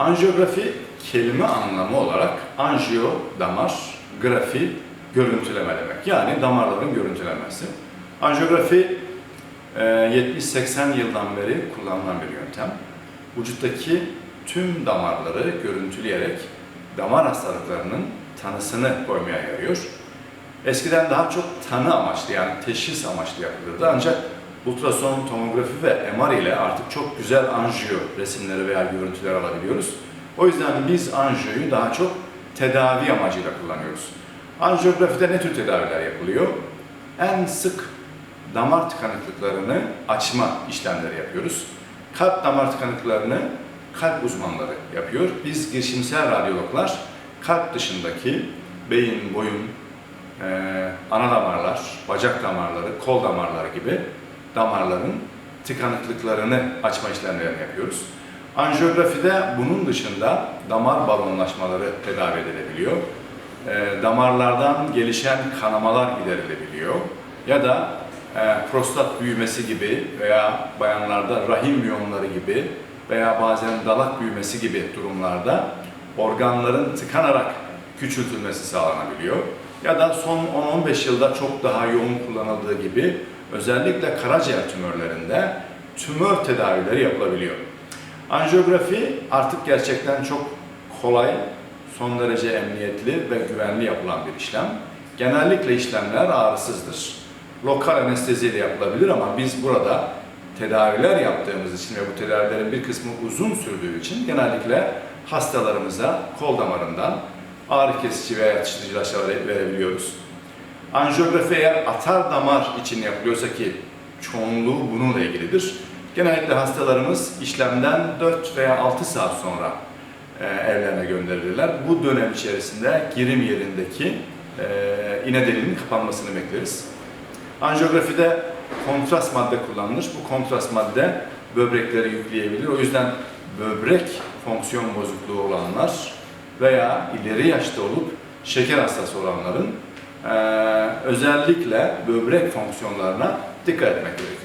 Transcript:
Anjiyografi kelime anlamı olarak anjiyo damar, grafi görüntüleme demek. Yani damarların görüntülenmesi. Anjiyografi e, 70-80 yıldan beri kullanılan bir yöntem. Vücuttaki tüm damarları görüntüleyerek damar hastalıklarının tanısını koymaya yarıyor. Eskiden daha çok tanı amaçlı yani teşhis amaçlı yapılırdı ancak ultrason, tomografi ve MR ile artık çok güzel anjiyo resimleri veya görüntüler alabiliyoruz. O yüzden biz anjiyoyu daha çok tedavi amacıyla kullanıyoruz. Anjiyografide ne tür tedaviler yapılıyor? En sık damar tıkanıklıklarını açma işlemleri yapıyoruz. Kalp damar tıkanıklarını kalp uzmanları yapıyor. Biz girişimsel radyologlar kalp dışındaki beyin, boyun, ana damarlar, bacak damarları, kol damarları gibi damarların tıkanıklıklarını açma işlemlerini yapıyoruz. Anjiyografide bunun dışında damar balonlaşmaları tedavi edilebiliyor. Ee, damarlardan gelişen kanamalar giderilebiliyor. Ya da e, prostat büyümesi gibi veya bayanlarda rahim miyomları gibi veya bazen dalak büyümesi gibi durumlarda organların tıkanarak küçültülmesi sağlanabiliyor. Ya da son 10-15 yılda çok daha yoğun kullanıldığı gibi özellikle karaciğer tümörlerinde tümör tedavileri yapılabiliyor. Anjiyografi artık gerçekten çok kolay, son derece emniyetli ve güvenli yapılan bir işlem. Genellikle işlemler ağrısızdır. Lokal anesteziyle yapılabilir ama biz burada tedaviler yaptığımız için ve bu tedavilerin bir kısmı uzun sürdüğü için genellikle hastalarımıza kol damarından ağrı kesici veya yatıştırıcı ilaçlar verebiliyoruz. Anjiyografi eğer atar damar için yapılıyorsa ki çoğunluğu bununla ilgilidir. Genellikle hastalarımız işlemden 4 veya 6 saat sonra e, evlerine gönderilirler. Bu dönem içerisinde girim yerindeki e, iğne deliğinin kapanmasını bekleriz. Anjiyografide kontrast madde kullanılır. Bu kontrast madde böbrekleri yükleyebilir. O yüzden böbrek fonksiyon bozukluğu olanlar veya ileri yaşta olup şeker hastası olanların eee, özellikle böbrek fonksiyonlarına dikkat etmek gerekiyor.